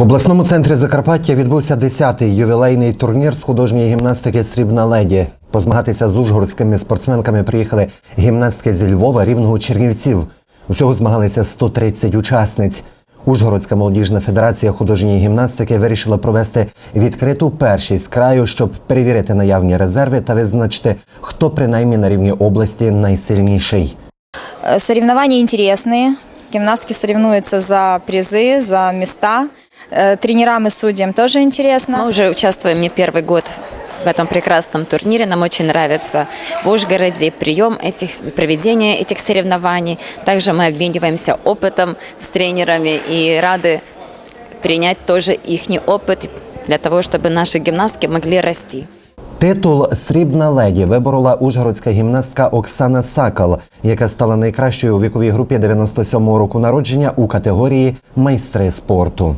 В обласному центрі Закарпаття відбувся 10-й ювілейний турнір з художньої гімнастики Срібна леді. Позмагатися з ужгородськими спортсменками приїхали гімнастки зі Львова, Рівного Чернівців. Усього змагалися 130 учасниць. Ужгородська молодіжна федерація художньої гімнастики вирішила провести відкриту першість з краю, щоб перевірити наявні резерви та визначити, хто принаймні на рівні області найсильніший. Э, Соревнования интересные. Гимнастки соревнуются за призы, за места. Э, Тренерам и судьям тоже Мы интересно. уже участвуем не первый год в этом прекрасном турнире. Нам очень нравится в Ужгороде прием этих, проведение этих соревнований. Также мы обмениваемся опытом с тренерами и рады принять тоже их опыт для того, чтобы наши гимнастки могли расти. Титул Срібна леді виборола ужгородська гімнастка Оксана Сакал, яка стала найкращою у віковій групі 97-го року народження у категорії майстри спорту.